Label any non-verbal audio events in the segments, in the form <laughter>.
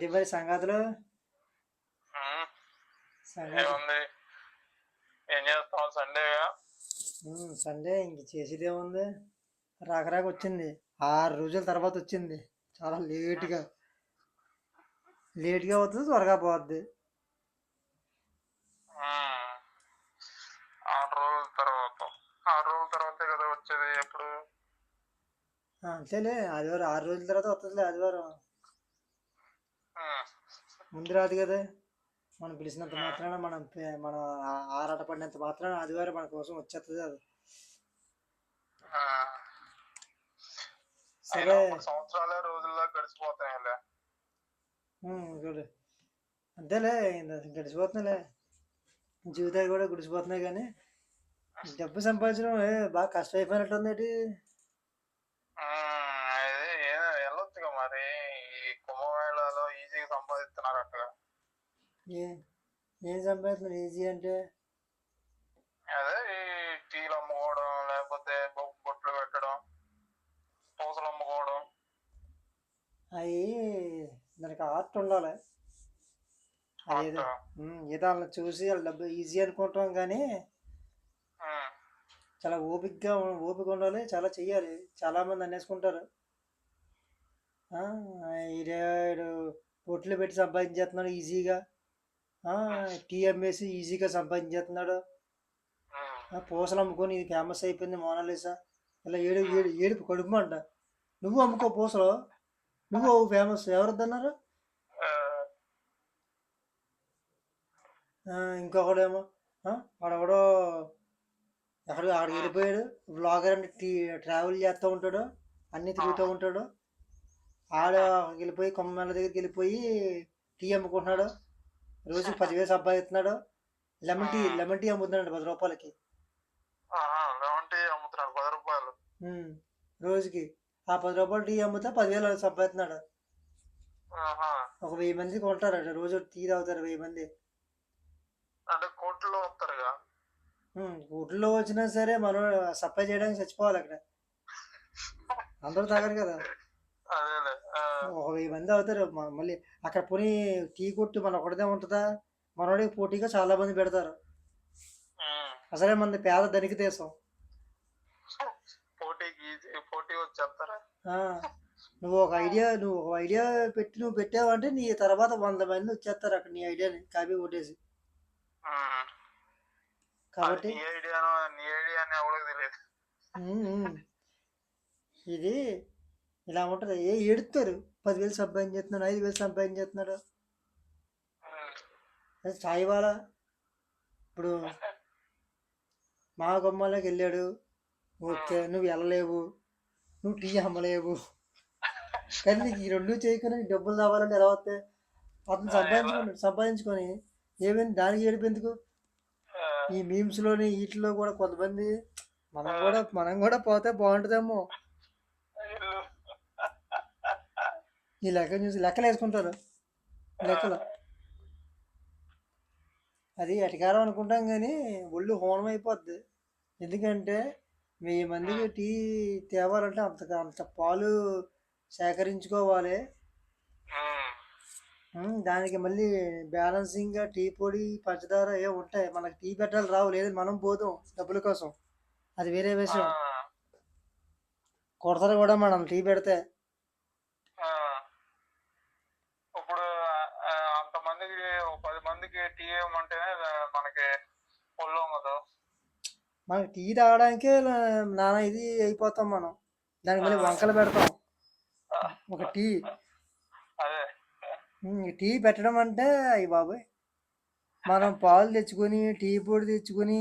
ఏంటి మరి సంగతులు ఏం చేస్తాం? సండేగా సండే ఇంక చేసేది ఏముంది? రాక రాక వచ్చింది. ఆరు రోజుల తర్వాత వచ్చింది. చాలా లేట్గా. లేట్గా అవుతుంది త్వరగా పోద్ది. ఆరు రోజుల తర్వాత. ఆరు రోజుల తర్వాతే కదా వచ్చేది ఎప్పుడు? అంతేలే. ఆదివారం ఆరు రోజుల తర్వాత వస్తుందిలే ఆదివారం. ముందు రాదు కదా. మనం పిలిచినంత మాత్రాన మనం మనం ఆరాట పడినంత మాత్రాన ఆదివారం మన కోసం వచ్చేస్తుంది అది. సరే. సంవత్సరాలే రోజుల్లో గడిచిపోతాయిలే అంతేలే గడిచిపోతున్నాయిలే. జీవితాలు కూడా గుడిసిపోతున్నాయి కానీ డబ్బు సంపాదించడం బాగా కష్టం అయిపోయినట్టుంది ఏంటి ఉమ్, ఇది ఏ- వెళ్ళొచ్చుగా మరి ఈ కుంభమేళాలో ఈజీగా సంపాదిస్తున్నారు అక్కడ. ఏ ఏం సంపాదిస్తున్నారు? ఈజీ అంటే? అదే ఈ టీలు అమ్ముకోవడం లేకపోతే బొట్లు పెట్టడం పూసలు అమ్ముకోవడం. అవి దానికి ఆర్ట్ ఉండాలి. ఏదో ఏదో వాళ్ళని చూసి వాళ్ళ డబ్బు ఈజీ అనుకుంటాం కానీ చాలా ఓపికగా ఓపిక ఉండాలి చాలా చెయ్యాలి. చాలా మంది అనేసుకుంటారు. ఆ, ఈడు పొట్లు పెట్టి సంపాదించేస్తున్నాడు ఈజీగా. టీ అమ్మేసి ఈజీగా సంపాదించేస్తున్నాడు. పూసలు అమ్ముకొని ఇది ఫేమస్ అయిపోయింది మోనాలిసా. ఇలా ఏడు ఏడు ఏడుపు కడుపు అంట. నువ్వు అమ్ముకో పూసలు. నువ్వు ఫేమస్. ఎవరొద్దన్నారు? ఇంకొకడేమో వాడెవడో ఎక్కడ ఆడికి వెళ్ళిపోయాడు బ్లాగర్ అంటే టీ ట్రావెల్ చేస్తూ ఉంటాడు. అన్నీ తిరుగుతూ ఉంటాడు. ఆడ వెళ్ళిపోయి కొమ్మల దగ్గరికి వెళ్ళిపోయి టీ అమ్ముకుంటున్నాడు. రోజుకి పదివేలు సంపాదిస్తున్నాడు. లెమన్ టీ లెమన్ టీ అమ్ముతున్నాడు పది రూపాయలకి. ఆహా, లెమన్ టీ అమ్ముతున్నారు పది రూపాయలు. ఉమ్, రోజుకి ఆ పది రూపాయలు టీ అమ్మితే పదివేలు సంపాదిస్తున్నాడు. ఒక వెయ్యి మంది కొంటారట. రోజు టీ తాగుతారు వెయ్యి మంది. అంటే వస్తారుగా? ఊళ్ళో వచ్చినా సరే మనం సప్లై చేయడానికి చచ్చిపోవాలి అక్కడ. <laughs> అందరూ తాగరు కదా. అదేలే ఆ, ఒక వెయ్యి మంది అవుతారు. మ- మళ్ళీ అక్కడ పోనీ టీ కొట్టు మన ఒకటిదే ఉంటుందా? మనోడికి పోటీగా చాలా మంది పెడతారు. ఉమ్. అసలే మంది పేద ధనిక దేశం. పోటీకి పోటీ వచ్చేస్తారా ఆ, నువ్వు ఒక ఐడియా నువ్వు ఒక ఐడియా పెట్టి నువ్వు పెట్టావంటే నీ తర్వాత వంద మంది వచ్చేస్తారు అక్కడ నీ ఐడియాని కాపీ కొట్టేసి. ఉమ్. అది కాబట్టి నీ ఐడియానో నీ ఐడియా అని ఎవరికి తెలియదు. ఉమ్, ఉమ్. ఇది ఇలా ఉంటుంది? ఏ ఎడుతారు? పదివేలు సంపాదించేస్తున్నాడు ఐదు వేలు సంపాదించేస్తున్నాడు సాయి వాళ్ళ ఇప్పుడు మా గుమ్మాలోకి వెళ్ళాడు. ఓకే నువ్వు వెళ్ళలేవు. నువ్వు టీ అమ్మలేవు. కానీ నీకు ఈ రెండు చేయకుండా డబ్బులు రావాలంటే ఎలా వస్తాయి? అతను సంపాదించుకున్నాడు సంపాదించుకొని ఏమైంది? దానికి ఏడుపు ఎందుకు? ఆ, ఈ మీమ్స్లోని వీటిలో కూడా కొంతమంది మనం కూడా మనం కూడా పోతే బాగుంటుందేమో. ఈ లెక్క చూసి లెక్కలు వేసుకుంటారు లెక్కలు అది ఎటకారం అనుకుంటాం కానీ ఒళ్ళు హోనం అయిపోద్ది. ఎందుకంటే వెయ్యి మందికి టీ తేవాలంటే అంత అంత పాలు సేకరించుకోవాలి. దానికి మళ్ళీ బ్యాలెన్సింగ్గా టీ పొడి పంచదార ఏ ఉంటాయి. మనకి టీ పెట్టాలి రావు లేదు మనం పోదాం డబ్బుల కోసం. అది వేరే విషయం. కొడతారు కూడా మనం టీ పెడితే ఆ. ఇప్పుడు ఆ, అంతమందికి ఒక పది మందికి టీ ఇవ్వమంటేనే మనకి ఒళ్ళు ఉండదు మనకి టీ తాగడానికే నానా ఇది అయిపోతాం మనం. దానికి మళ్ళీ వంకలు పెడతాం. ఒక టీ. టీ పెట్టడం అంటే అయ్యి బాబాయ్. మనం పాలు తెచ్చుకొని టీ పొడి తెచ్చుకొని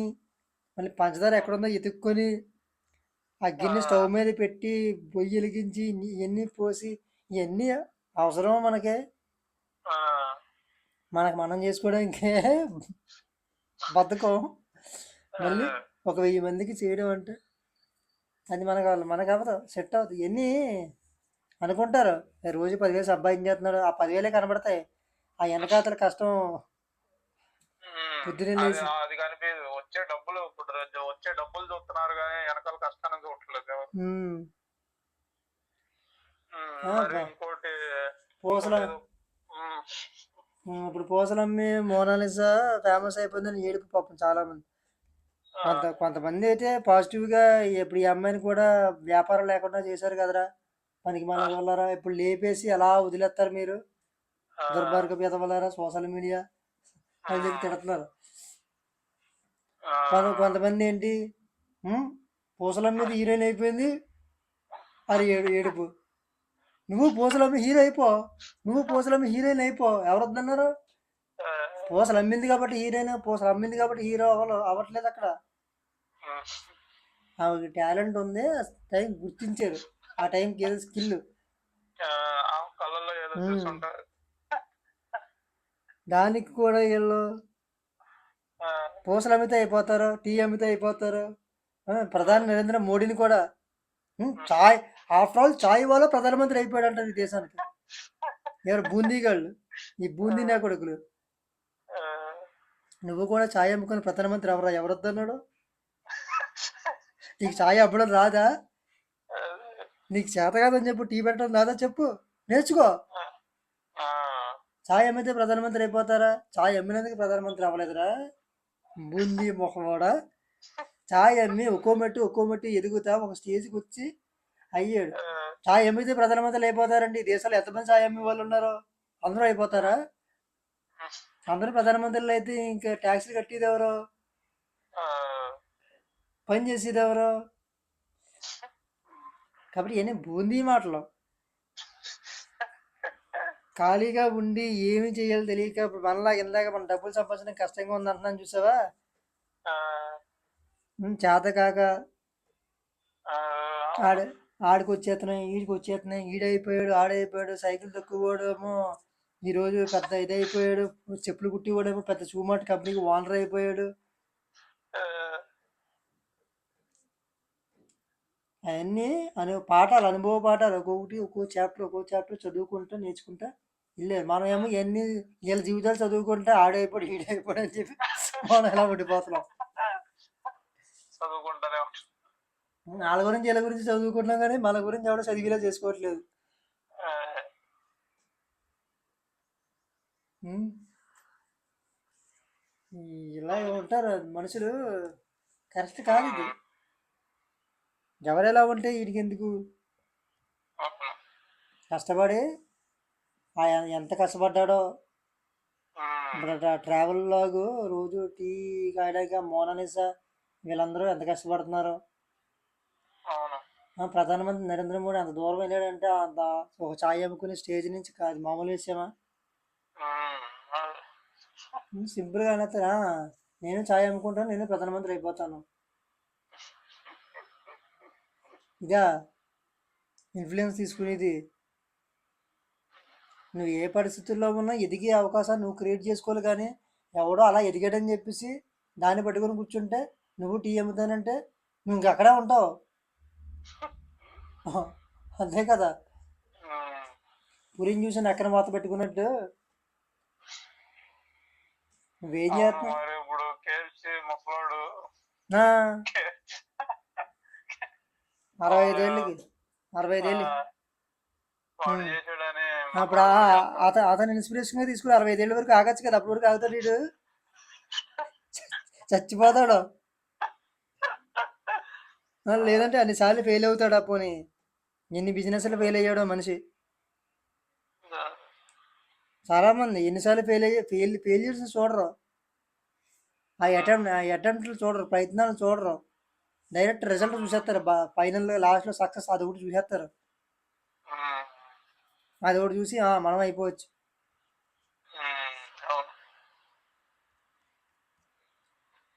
మళ్ళీ పంచదార ఎక్కడుందో ఎతుక్కొని ఆ గిన్నె స్టవ్ మీద పెట్టి పొయ్యి వెలిగించి ఇవన్నీ పోసి ఇవన్నీ అవసరం మనకే? మనకు మనం చేసుకోవడానికే బద్ధకం. మళ్ళీ. ఒక వెయ్యి మందికి చేయడం అంటే అది మనకు మనకు అవ్వదు సెట్ అవుతుంది ఇవన్నీ అనుకుంటారు? "ఏ, రోజు పదివేలు సంపాదించేస్తున్నాడు. ఆ పదివేలే కనబడతాయి. ఆ వెనకాతల కష్టం అది కనిపించదు. వచ్చే డబ్బులు ఇప్పుడు వచ్చే డబ్బులు చూస్తున్నారు కానీ వెనకాల కష్టాన్ని చూడట్లేదు. ఇంకోటి పూసల ఇప్పుడు పూసలమ్మి మోనాలిసా ఫేమస్ అయిపోయిందని ఏడుపు పాపం చాలా మంది కొంత కొంతమంది అయితే పాజిటివ్గా ఇప్పుడు ఈ అమ్మాయిని కూడా వ్యాపారం లేకుండా చేశారు కదరా. పనికి మన వాళ్ళరా? ఇప్పుడు లేపేసి ఎలా వదిలేస్తారు మీరు? ఆ, దుర్మార్గ పెదవలారా సోషల్ మీడియా? అని చెప్పి తిడుతున్నారు. ఆ, కొంత కొంతమంది ఏంటి? ఉమ్, పూసలమ్మ మీద హీరోయిన్ అయిపోయింది. అది ఏడు ఏడుపు. నువ్వు పూసలమ్మ హీరో అయిపో. నువ్వు పూసలమ్మ హీరోయిన్ అయిపో. ఎవరు వద్దన్నారు ఆ, పూసలు అమ్మింది కాబట్టి హీరోయిన్ పూసలు అమ్మింది కాబట్టి హీరో అవ్వలు అవ్వట్లేదు అక్కడ. ఆమెకి టాలెంట్ ఉంది టైం గుర్తించారు. ఆ టైంకి ఏదో స్కిల్. దానికి కూడా వీళ్ళు పూసలు అమ్మితే అయిపోతారు టీ అమ్మితే అయిపోతారు. ప్రధాని నరేంద్ర మోడీని కూడా. చాయ్ ఆఫ్టర్ ఆల్ చాయ్ వల్ల ప్రధానమంత్రి అయిపోయాడు అంటారు ఈ దేశానికి. ఎవరు బూందీగాళ్ళు? ఈ బూందీ నా కొడుకులు. నువ్వు కూడా ఛాయ్ అమ్ముకుని ప్రధానమంత్రి ఎవరా ఎవరొద్దన్నాడు? నీకు ఛాయ్ అమ్మడం రాదా? నీకు చేత కాదని చెప్పు టీ పెట్టడం రాదా చెప్పు. నేర్చుకో. ఛాయ్ అమ్మితే ప్రధానమంత్రి అయిపోతారా? ఛాయ్ అమ్మినందుకు ప్రధానమంత్రి అవ్వలేదురా. బూందీ మొహమోడా ఛాయ్ అమ్మి ఒక్కో మెట్టు ఒక్కో మెట్టు ఎదుగుతా ఒక స్టేజ్కి వచ్చి అయ్యాడు. ఛాయ్ అమ్మితే ప్రధానమంత్రులు అయిపోతారండి. ఈ దేశంలో ఎంతమంది ఛాయ్ అమ్మే వాళ్ళు ఉన్నారు? అందరూ అయిపోతారా? అందరూ ప్రధానమంత్రులు అయితే ఇంకా ట్యాక్సీలు కట్టేది ఎవరు? పని చేసేది ఎవరు కాబట్టి ఇవన్నీ బూందీ మాటలు. ఖాళీగా ఉండి ఏమి చేయాలో తెలియక ఇప్పుడు మనలా ఇందాక మన డబ్బులు సంపాదించడం కష్టంగా ఉంది అంటున్నాను చూసావా చేత కాక ఆడ ఆడికి వచ్చేస్తున్నాయి ఈడికి వచ్చేస్తున్నాయి ఈడైపోయాడు ఆడైపోయాడు సైకిల్ తొక్కువాడేమో ఈరోజు పెద్ద ఇదైపోయాడు చెప్పులు కుట్టివాడేమో పెద్ద చూమాట్ కంపెనీకి ఓనర్ అయిపోయాడు ఆ, అవన్నీ అను పాఠాలు అనుభవ పాఠాలు ఒక్కొక్కటి ఒక్కో చాప్టర్ ఒక్కో చాప్టర్ చదువుకుంటా నేర్చుకుంటా. వెళ్ళారు మనం ఏమో ఇవన్నీ వీళ్ళ జీవితాలు చదువుకుంటే ఆడైపోయాడు ఈడైపోయాడు అని చెప్పి మనం ఎలా ఉండిపోతున్నాం. చదువుకుంటానే ఉంటా. వాళ్ళ గురించి వీళ్ళ గురించి చదువుకుంటున్నాం కానీ మన గురించి ఎవడో చదివిలా చేసుకోవట్లేదు. ఇలా ఉంటారు మనుషులు. కరెక్ట్ కాదు ఇది. ఎవరెలా ఉంటే వీడికి ఎందుకు. కష్టపడి ఆ ఎ- ఎంత కష్టపడ్డాడో. ట్రావెల్ లాగు రోజు టీ కాయడాక మోనాలిసా వీళ్ళందరూ ఎంత కష్టపడుతున్నారు. ప్రధానమంత్రి నరేంద్ర మోడీ అంత దూరం వెళ్ళాడంటే అంత ఒక ఛాయ్ అమ్ముకునే స్టేజ్ నుంచి కాదు మామూలు విషయమా. సింపుల్గా అనేస్తారా నేను ఛాయ్ అమ్ముకుంటాను నేను ప్రధానమంత్రి అయిపోతాను. ఇదా ఇన్ఫ్లుయెన్స్ తీసుకునేది. నువ్వు ఏ పరిస్థితుల్లో ఉన్నా ఎదిగే అవకాశాన్ని నువ్వు క్రియేట్ చేసుకోవాలి కానీ ఎవడో అలా ఎదిగాడని చెప్పేసి దాన్ని పట్టుకొని కూర్చుంటే నువ్వు టీ అమ్ముతానంటే నువ్వు ఇంక అక్కడే ఉంటావు. అంతే కదా. పులిని చూసి అక్కడ మాత పెట్టుకున్నట్టు నువ్వేం చేస్తున్నావు మరి ఇప్పుడు కేఎఫ్సి ముసలోడు ఆ, అరవై ఐదేళ్ళకి అరవై ఐదేళ్ళు అప్పుడు ఆ- అత- అతను ఇన్స్పిరేషన్గా తీసుకుని అరవై ఐదేళ్ళ వరకు ఆగచ్చు కదా అప్పటి వరకు ఆగుతాడు వీడు. చచ్చిపోతాడు. లేదంటే అన్నిసార్లు ఫెయిల్ అవుతాడు ఆ పోనీ. ఎన్ని బిజినెస్లు ఫెయిల్ అయ్యాడో మనిషి. చాలా మంది ఎన్నిసార్లు ఫెయిల్ అయ్యి ఫెయిల్ ఫెయిల్యూర్స్ చూడరు. ఆ అటెంప్ట్ ఆ అటెంప్ట్లు చూడరు ప్రయత్నాలు చూడరు. డైరెక్ట్ రిజల్ట్ చూసేస్తారు. ఫైనల్ లాస్ట్లో సక్సెస్ అది ఒకటి చూసేస్తారు. అది ఒకటి చూసి "ఆ, మనం అయిపోవచ్చు.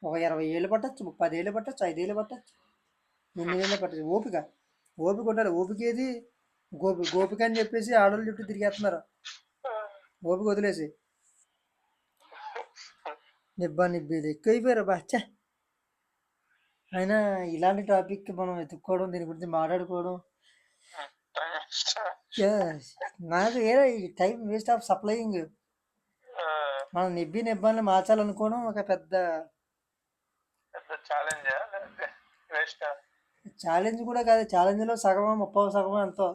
ఒక ఇరవై ఏళ్ళు పట్టచ్చు పదేళ్ళు పట్టచ్చు ఐదేళ్ళు పట్టచ్చు. ఎనిమిదేళ్ళు పట్టచ్చు. ఓపిక. ఓపిక ఉండాలి. ఓపిక ఏది? గోపి గోపిక అని చెప్పేసి ఆడవాళ్ళ చుట్టూ తిరిగేస్తున్నారు. ఓపిక వదిలేసి. <laughs> నిబ్బా నిబ్బి ఎక్కువైపోయారు బాచ్చా అయినా ఇలాంటి టాపిక్ మనం వెతుక్కోవడం దీని గురించి మాట్లాడుకోవడం. <laughs> Yes, నాకు ఏదో ఈ టైం వేస్ట్ ఆఫ్ సప్లయింగ్. మనం నిబ్బి నిబ్బాన్ని మార్చాలనుకోవడం ఒక పెద్ద ఛాలెంజ్ వేస్ట్ ఛాలెంజ్ కూడా కాదు. ఛాలెంజ్లో సగమో ముప్పై సగమో ఎంతో.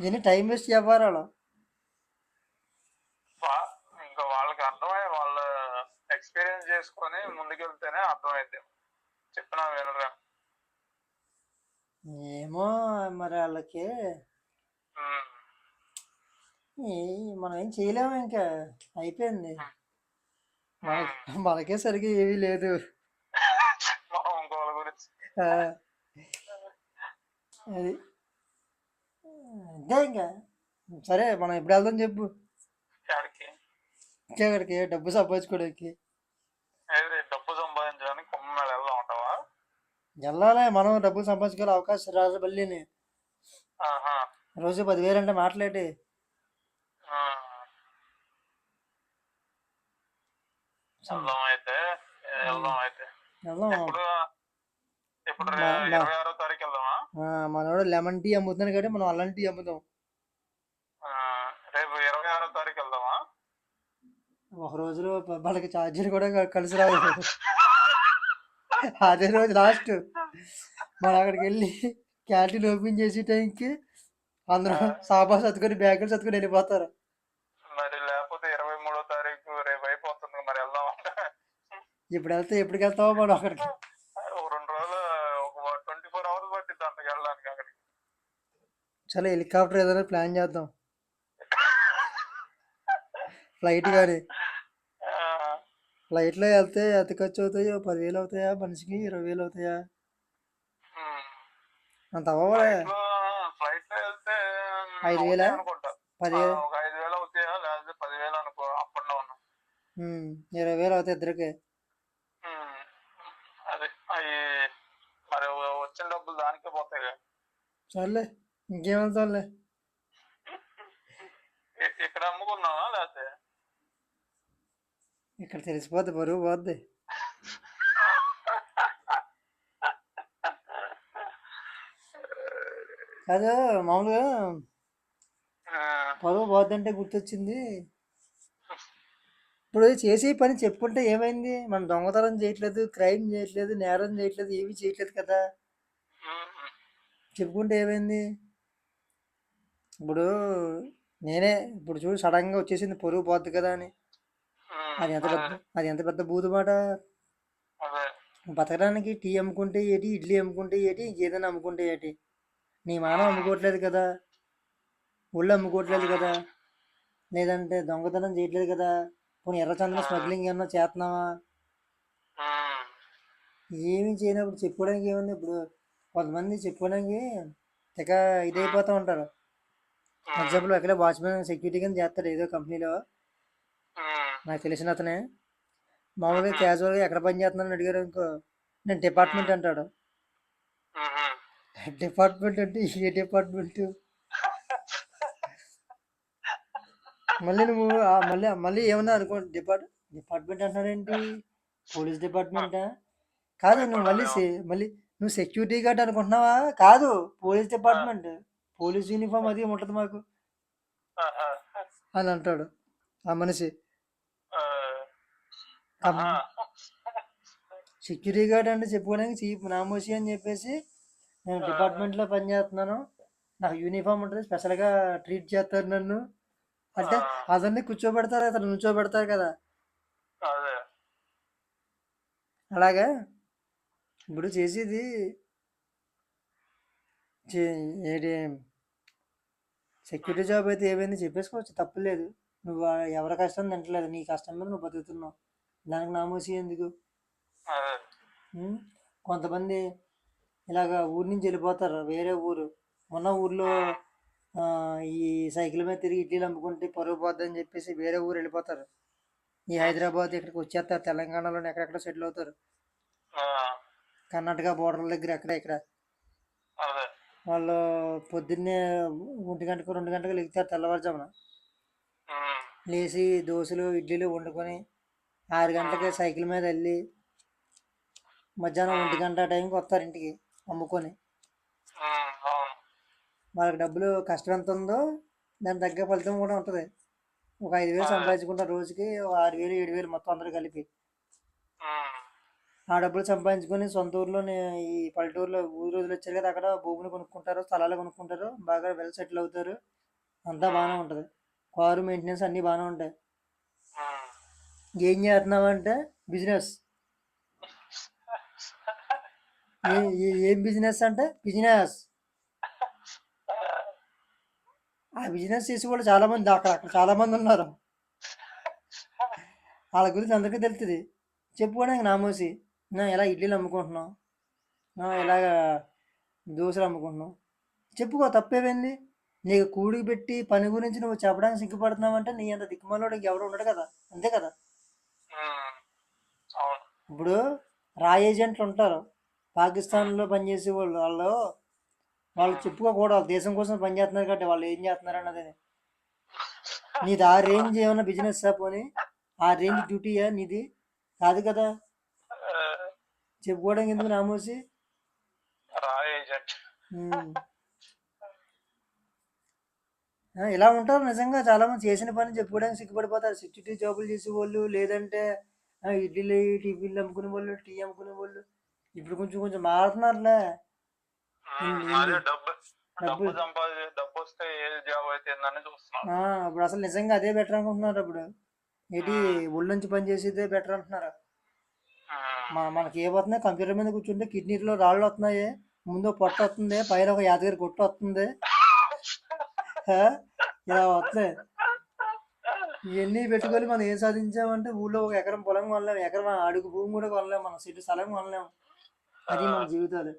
ఇవన్నీ టైం వేస్ట్ వ్యవహారాలు చేసుకొని ముందుకెళ్తేనే అర్థమైద్ది. చెప్పినా వినరా ఏమో మరి వాళ్ళకి మనం ఏం చేయలేము ఇంకా. అయిపోయింది. మనకి సరిగ్గా ఏమీ లేదు. అది. అంతే ఇంకా. సరే మనం ఎప్పుడు వెళ్దాం చెప్పు. ఇంకెక్కడికి డబ్బు సంపాదించుకోవడానికి ఏది డబ్బు సంపాదించడానికి కుమ్మ మీద వెళ్దాం ఉంటావా వెళ్ళాలి మనం డబ్బులు సంపాదించుకోవాలి అవకాశం రాజు బల్లిని. రోజు పదివేలు అంటే మాట్లాడి మనోడు లెమన్ టీ అమ్ముతున్నాడు కాబట్టి మనం అల్లం టీ అమ్ముదాం. ఆ, రేపు ఇరవై ఆరో తారీఖు వెళ్దామా? ఒక రోజులో వాళ్ళకి ఛార్జీలు కూడా కలిసి రావు <laughs> అదే రోజు లాస్ట్. మనం అక్కడికి వెళ్ళి క్యాంటీన్ ఓపెన్ చేసే టైంకి అందరూ సాబా సత్తుకొని బ్యాగులు సత్తుకొని వెళ్ళిపోతారు. మరి లేకపోతే ఇరవై మూడో తారీఖు రేపు అయిపోతుంది మరి వెళ్దాం ఇప్పుడు వెళ్తే ఎప్పటికి వెళ్తామో మనం అక్కడికి. ఒక రెండు రోజులు ఒక ట్వంటీ ఫోర్ అవర్స్ పట్టిద్ది అంతకు వెళ్ళడానికి అక్కడికి. చలో హెలికాప్టర్ ఏదైనా ప్లాన్ చేద్దాం. <laughs> ఫ్లైట్ కానీ ఫ్లైట్లో వెళ్తే ఎంత ఖర్చు అవుతాయో పదివేలు అవుతాయా మనిషికి ఇరవై వేలు అవుతాయా. అంత అవ్వలే ఫ్లైట్లో వెళ్తే ఐదు వేలా? అనుకుంటా పదివేలు ఒక ఐదు వేలు అవుతాయా లేకపోతే పదివేలు అనుకో అప్ అండ్ డౌన్ ఇరవై వేలు అవుతాయి ఇద్దరికి. అదే అవి మరి వచ్చిన డబ్బులు దానికే పోతాయి కదా. సర్లే ఇంకేం వెళ్తాంలే ఇ- ఇక్కడ అమ్ముకున్నావా ఇక్కడ తెలిసిపోద్ది బరువు పోద్ది. కాదు మామూలుగా పరువు పోద్దంటే గుర్తొచ్చింది. ఇప్పుడు చేసే పని చెప్పుకుంటే ఏమైంది? మనం దొంగతనం చేయట్లేదు క్రైమ్ చేయట్లేదు నేరం చేయట్లేదు ఏమీ చేయట్లేదు కదా. చెప్పుకుంటే ఏమైంది? ఇప్పుడు నేనే ఇప్పుడు చూడు సడన్గా వచ్చేసింది పొరుగు పోద్ది కదా అని. అది ఎంత పెద్ద అది ఎంత పెద్ద బూతు మాట బతకడానికి టీ అమ్ముకుంటే ఏటి ఇడ్లీ అమ్ముకుంటే ఏటి ఇంకేదైనా అమ్ముకుంటే ఏటి? నీ మానం అమ్ముకోవట్లేదు కదా? ఒళ్ళు అమ్ముకోవట్లేదు కదా? లేదంటే దొంగతనం చేయట్లేదు కదా? పోనీ ఎర్రచందనం స్మగ్లింగ్ ఏమన్నా చేస్తున్నావా. ఏమి చేయనప్పుడు చెప్పుకోవడానికి ఏముంది? ఇప్పుడు కొంతమంది చెప్పుకోవడానికి తెగ ఇదైపోతూ ఉంటారు. ఎగ్జాంపుల్ అక్కడే వాచ్మెన్ సెక్యూరిటీ కింద చేస్తాడు ఏదో కంపెనీలో. నాకు తెలిసిన అతనే. మామూలుగా క్యాజువల్గా ఎక్కడ పని చేస్తున్నాను అడిగారు ఇంకో నేను డిపార్ట్మెంట్ అంటాడు. డిపార్ట్మెంట్ అంటే ఏ డిపార్ట్మెంట్ మళ్ళీ నువ్వు మళ్ళీ మళ్ళీ ఏమన్నా అనుకో డిపార్ట్ డిపార్ట్మెంట్ అంటున్నాడేంటి? పోలీస్ డిపార్ట్మెంటా కాదు నువ్వు మళ్ళీ మళ్ళీ నువ్వు సెక్యూరిటీ గార్డ్ అనుకుంటున్నావా? కాదు పోలీస్ డిపార్ట్మెంట్ పోలీస్ యూనిఫామ్ అది ఉంటుంది మాకు. అని అంటాడు. ఆ మనిషి. సెక్యూరిటీ గార్డ్ అంటే చెప్పుకోవడానికి చీప్ నామోసి అని చెప్పేసి నేను డిపార్ట్మెంట్లో పనిచేస్తున్నాను నాకు యూనిఫామ్ ఉంటుంది స్పెషల్గా ట్రీట్ చేస్తారు నన్ను. అంటే అదన్నీ కూర్చోబెడతారు అతను నుంచోబెడతారు కదా. అలాగా? ఇప్పుడు చేసేది సెక్యూరిటీ జాబ్ అయితే ఏమైంది చెప్పేసుకోవచ్చు తప్పులేదు నువ్వు ఎవరి కష్టం తింటలేదు నీ కష్టం మీద నువ్వు బతుకుతున్నావు. దానికి నామోసి ఎందుకు? కొంతమంది ఇలాగ ఊరి నుంచి వెళ్ళిపోతారు వేరే ఊరు. ఉన్న ఊర్లో ఈ సైకిల్ మీద తిరిగి ఇడ్లీలు అమ్ముకుంటే పరుగు పోద్దని చెప్పేసి వేరే ఊరు వెళ్ళిపోతారు. ఈ హైదరాబాద్ ఇక్కడికి వచ్చేస్తారు తెలంగాణలో ఎక్కడెక్కడ సెటిల్ అవుతారు. కర్ణాటక బోర్డర్ దగ్గర అక్కడ ఇక్కడ. వాళ్ళు పొద్దున్నే ఒంటి గంటకు రెండు గంటలకు లెగుతారు తెల్లవారుజామున. లేచి దోశలు ఇడ్లీలు వండుకొని ఆరు గంటలకి సైకిల్ మీద వెళ్ళి మధ్యాహ్నం ఒంటి గంట టైంకి వస్తారు ఇంటికి అమ్ముకొని. వాళ్ళకి డబ్బులు కష్టం ఎంత ఉందో దాని తగ్గ ఫలితం కూడా ఉంటుంది. ఒక ఐదు వేలు సంపాదించుకుంటారు రోజుకి ఆరు వేలు ఏడు వేలు మొత్తం అందరూ కలిపి. ఆ. డబ్బులు సంపాదించుకొని సొంత ఊర్లోనే ఈ పల్లెటూరులో ఊరు రోజులు వచ్చారు కదా అక్కడ భూములు కొనుక్కుంటారు స్థలాలు కొనుక్కుంటారు బాగా వెల్ సెటిల్ అవుతారు. అంతా బాగానే ఉంటుంది. కారు మెయింటెనెన్స్ అన్నీ బాగానే ఉంటాయి. ఏం చేస్తున్నావంటే? బిజినెస్. ఏ- ఏం బిజినెస్ అంటే? బిజినెస్. ఆ బిజినెస్ చేసి కూడా చాలా మంది అక్కడ అక్కడ చాలా మంది ఉన్నారు. వాళ్ళ గురించి అందరికీ తెలుస్తుంది. చెప్పుకోవడానికి నామోసి నా ఇలా ఇడ్లీలు అమ్ముకుంటున్నాం నా ఇలాగ దోశలు అమ్ముకుంటున్నాం చెప్పుకో తప్పేమైంది? నీకు కూడికి పెట్టి పని గురించి నువ్వు చెప్పడానికి సిగ్గుపడుతున్నావు అంటే నీ అంత దిక్కుమాలోడు ఎవరు ఉండడు కదా. అంతే కదా? ఇప్పుడు రా ఏజెంట్లు ఉంటారు. పాకిస్తాన్లో పనిచేసే వాళ్ళు వాళ్ళు వాళ్ళు చెప్పుకోకూడదు. దేశం కోసం పనిచేస్తున్నారు కాబట్టి వాళ్ళు ఏం చేస్తున్నారు అన్నది. నీది ఆ రేంజ్ ఏమైనా బిజినెస్ పోని? ఆ రేంజ్ డ్యూటీయా నీది? కాదు కదా. ఆ, చెప్పుకోవడానికి ఎందుకు నామోసి? ఇలా ఉంటారు నిజంగా. చాలా మంది చేసిన పని చెప్పుకోవడానికి సిగ్గుపడిపోతారు. సిక్స్టీ జాబులు చేసే వాళ్ళు లేదంటే ఇడ్లీలు టిఫిన్లు అమ్ముకునే వాళ్ళు టీ అమ్ముకునే వాళ్ళు. ఇప్పుడు కొంచెం కొంచెం మారుతున్నారులే. డబ్బు డబ్బు వస్తే ఏ జాబ్ అయితే ఇప్పుడు అసలు నిజంగా అదే బెటర్ అనుకుంటున్నారు ఇప్పుడు ఏంటి ఒళ్ళు నుంచి పని చేసేదే బెటర్ అంటున్నారు. మనకి ఏ వస్తున్నాయి కంప్యూటర్ మీద కూర్చుంటే కిడ్నీలో రాళ్ళు వస్తున్నాయి ముందు పొట్ట వస్తుంది పైన ఒక యాదగిరి కొట్టు వస్తుంది. <laughs> ఇలా వస్తాయి. ఇవన్నీ పెట్టుకొని మనం ఏం సాధించామంటే ఊళ్ళో ఒక ఎకరం పొలం కొనలేము ఎకరం అడుగు భూమి కూడా కొనలేము మనం సిటీ స్థలం కొనలేము అది మన జీవితాలు.